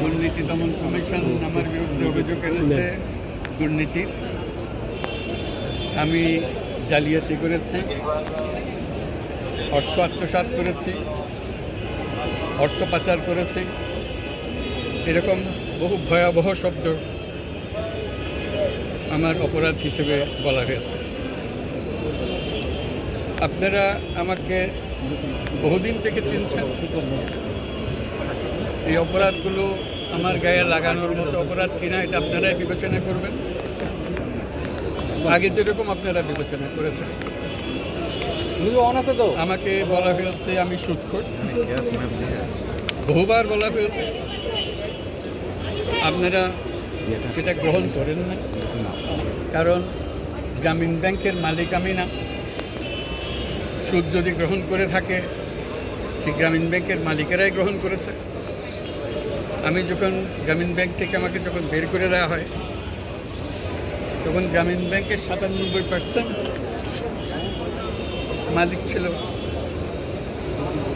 দুর্নীতি দমন কমিশন আমার বিরুদ্ধে অভিযোগ এনেছে দুর্নীতির আমি জালিয়াতি করেছি, অর্থ আত্মসাৎ করেছি, অর্থ পাচার করেছি। এরকম বহু ভয়াবহ শব্দ আমার অপরাধ হিসেবে বলা হয়েছে। আপনারা আমাকে বহুদিন থেকে চিনছেন। এই অপরাধগুলো আমার গায়ে লাগানোর মতো অপরাধ কিনা এটা আপনারাই বিবেচনা করবেন। আগে যেরকম আপনারা বিবেচনা করেছেন। তো আমাকে বলা হয়েছে আমি সুৎখোর। বহুবার বলা হয়েছে। আপনারা সেটা গ্রহণ করেন না কারণ গ্রামীণ ব্যাংকের মালিক আমি না। সুদ যদি গ্রহণ করে থাকে, সেই গ্রামীণ ব্যাংকের মালিকেরাই গ্রহণ করেছে। আমি যখন গ্রামীণ ব্যাংক থেকে আমাকে যখন বের করে দেওয়া হয়, তখন গ্রামীণ ব্যাংকের সাতানব্বই পার্সেন্ট মালিক ছিল।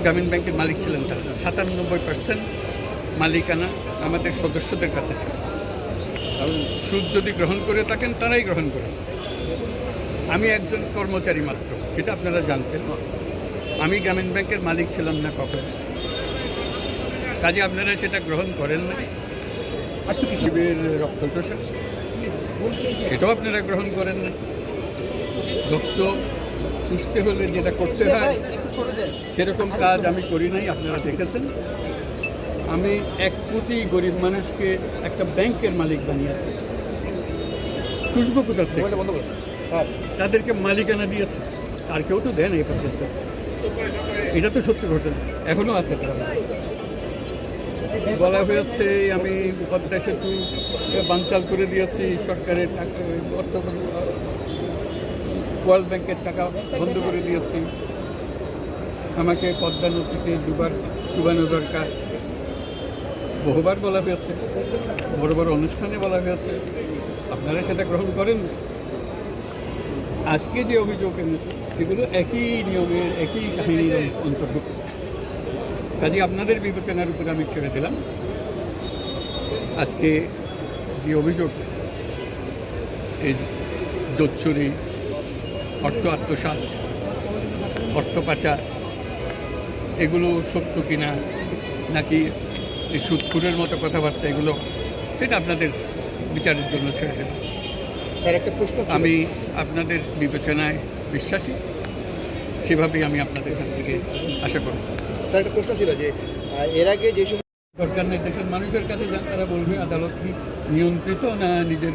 গ্রামীণ ব্যাংকের মালিক ছিলেন তারা। সাতানব্বই পার্সেন্ট মালিকানা আমাদের সদস্যদের কাছে ছিল। কারণ সুদ যদি গ্রহণ করে থাকেন, তারাই গ্রহণ করেছে। আমি একজন কর্মচারী মাত্র, সেটা আপনারা জানতেন। আমি গ্রামীণ ব্যাংকের মালিক ছিলাম না কখনো। কাজে আপনারা সেটা গ্রহণ করেন না পৃথিবীর রক্তচোষা সেটাও আপনারা গ্রহণ করেন না রক্ত চুষতে হলে যেটা করতে হয় সেরকম কাজ আমি করি নাই আপনারা দেখেছেন। আমি এক কোটি গরিব মানুষকে একটা ব্যাংকের মালিক বানিয়েছি। চুষবো কোথার থেকে? তাদেরকে মালিকানা দিয়েছে। আর কেউ তো দেয় না এই পর্যন্ত। এটা তো সত্যি ঘটনা। এখনও আছে তারা। বলা হয়েছে, আমি উপাধ্যায় সেতু বানচাল করে দিয়েছি, সরকারের অর্থ ওয়ার্ল্ড ব্যাংকের টাকা বন্ধ করে দিয়েছি। আমাকে পদ্মা নদীতে দুবার চুবানো দরকার। বহুবার বলা হয়েছে, বড় বড় অনুষ্ঠানে বলা হয়েছে। আপনারা সেটা গ্রহণ করেন। আজকে যে অভিযোগ এনেছে, সেগুলো একই নিয়মের, একই কাহিনীর অন্তর্ভুক্ত। কাজে আপনাদের বিবেচনার উপরে আমি ছেড়ে দিলাম। আজকে যে অভিযোগ এই জোচ্ছুরি অর্থ আত্মসাৎ অর্থ পাচার এগুলো সত্য কিনা নাকি এই সুদখুরের মতো কথাবার্তা এগুলো সেটা আপনাদের বিচারের জন্য ছেড়ে দেব। স্যার একটা প্রশ্ন আমি আপনাদের বিবেচনায় বিশ্বাসী সেভাবেই আমি আপনাদের কাছ থেকে আশা করি স্যার একটা প্রশ্ন ছিল যে এর আগে যে সরকার নির্দেশন মানুষের কাছে যান, তারা বলবে আদালত কি নিয়ন্ত্রিত না নিজের